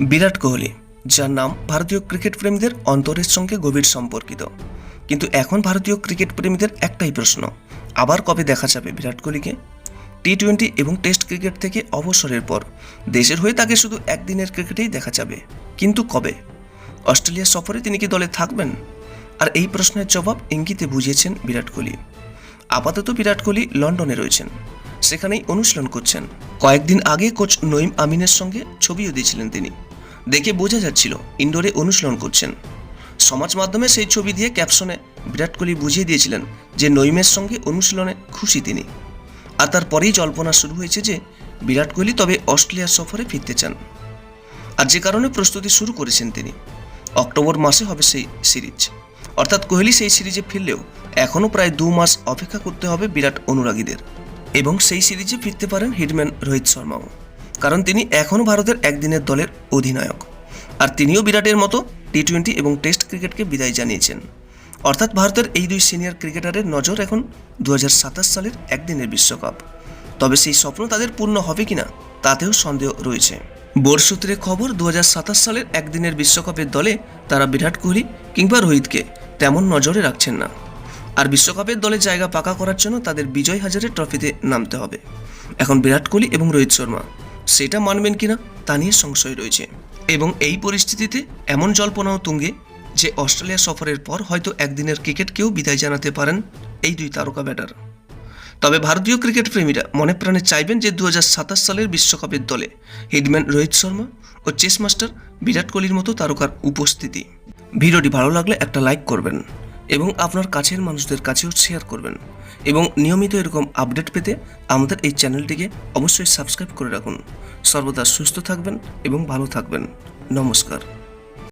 বিরাট কোহলি, যার নাম ভারতীয় ক্রিকেট প্রেমীদের অন্তরের সঙ্গে গভীর সম্পর্কিত। কিন্তু এখন ভারতীয় ক্রিকেট প্রেমীদের একটাই প্রশ্ন, আবার কবে দেখা যাবে বিরাট কোহলিকে? টি টোয়েন্টি এবং টেস্ট ক্রিকেট থেকে অবসরের পর, দেশের হয়ে তাকে শুধু একদিনের ক্রিকেটেই দেখা যাবে। কিন্তু কবে? অস্ট্রেলিয়া সফরে তিনি কি দলে থাকবেন? আর এই প্রশ্নের জবাব ইঙ্গিতে বুঝিয়েছেন বিরাট কোহলি। আপাতত বিরাট কোহলি লন্ডনে রয়েছেন। সেখানেই অনুশীলন করছেন। কয়েকদিন আগে কোচ নঈম আমিনের সঙ্গে ছবিও দিয়েছিলেন তিনি। দেখে বোঝা যাচ্ছিল ইনডোরে অনুশীলন করছেন। সমাজ মাধ্যমে সেই ছবি দিয়ে ক্যাপশনে বিরাট কোহলি বুঝিয়ে দিয়েছিলেন যে নৈমের সঙ্গে অনুশীলনে খুশি তিনি। আর তারপরেই জল্পনা শুরু হয়েছে যে বিরাট কোহলি তবে অস্ট্রেলিয়া সফরে ফিরতে চান। আর যে কারণে প্রস্তুতি শুরু করেছেন তিনি। অক্টোবর মাসে হবে সেই সিরিজ। অর্থাৎ কোহলি সেই সিরিজে ফিরলেও এখনও প্রায় দু মাস অপেক্ষা করতে হবে বিরাট অনুরাগীদের। এবং সেই সিরিজে ফিরতে পারেন হিটম্যান রোহিত শর্মাও। কারণ তিনি এখনও ভারতের একদিনের দলের অধিনায়ক। আর তিনিও বিরাটের মতো টি টোয়েন্টি এবং টেস্ট ক্রিকেটকে বিদায় জানিয়েছেন। অর্থাৎ ভারতের এই দুই সিনিয়র ক্রিকেটারের নজর এখন দুহাজার সাতাশ সালের একদিনের বিশ্বকাপ। তবে সেই স্বপ্ন তাদের পূর্ণ হবে কিনা, তাতেও সন্দেহ রয়েছে। বোর্ড সূত্রে খবর দু হাজার সাতাশ সালের একদিনের বিশ্বকাপের দলে তারা বিরাট কোহলি কিংবা রোহিতকে তেমন নজরে রাখছেন না। আর বিশ্বকাপের দলে জায়গা পাকা করার জন্য তাদের বিজয় হাজারের ট্রফিতে নামতে হবে। এখন বিরাট কোহলি এবং রোহিত শর্মা সেটা মানবেন কিনা তা নিয়ে সংশয় রয়েছে। এবং এই পরিস্থিতিতে এমন জল্পনাও তুঙ্গে যে অস্ট্রেলিয়া সফরের পর হয়তো একদিনের ক্রিকেটকেও বিদায় জানাতে পারেন এই দুই তারকা ব্যাটার। তবে ভারতীয় ক্রিকেট প্রেমীরা মনে প্রাণে চাইবেন যে দু হাজার সাতাশ সালের বিশ্বকাপের দলে হিটম্যান রোহিত শর্মা ও চেস মাস্টার বিরাট কোহলির মতো তারকার উপস্থিতি। ভিডিওটি ভালো লাগলে একটা লাইক করবেন। এবং আপনার কাছের মানুষদের কাছেও শেয়ার করবেন। এবং নিয়মিত এরকম আপডেট পেতে আমাদের এই চ্যানেলটিকে অবশ্যই সাবস্ক্রাইব করে রাখুন। সর্বদা সুস্থ থাকবেন এবং ভালো থাকবেন। নমস্কার।